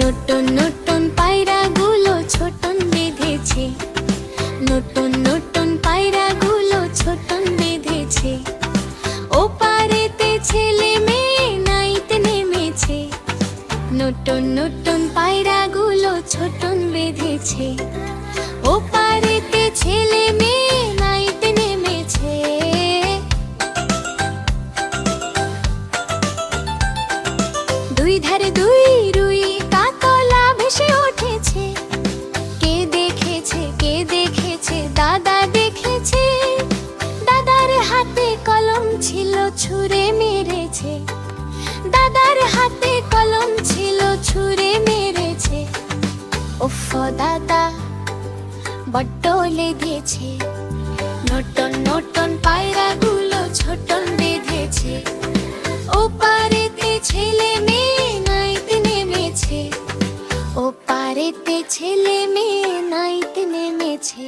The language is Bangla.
নতুন নতুন পায়রাগুলো ছোটন বেঁধেছে। নতুন নতুন পায়রাগুলো ছোটন বেঁধেছে। ও পারেতে ছেলে মেয়ে নাইতে নেমেছে। নতুন নতুন পায়রাগুলো ছোটন বেঁধেছে। ও পারেতে ছেলে মেয়ে নাইতে নেমেছে। দুই ধারে দুই ছিল ছুঁড়ে মেরেছে। দাদার হাতে কলম ছিল ছুঁড়ে মেরেছে। উফ, দাদা, বড্ড লেগেছে। নটন নটন পায়রাগুলো ছোটন বেঁধেছে। ও পারেতে ছেলে মেয়ে নাইতে নেমেছে। ও পারেতে ছেলে মেয়ে নাইতে নেমেছে।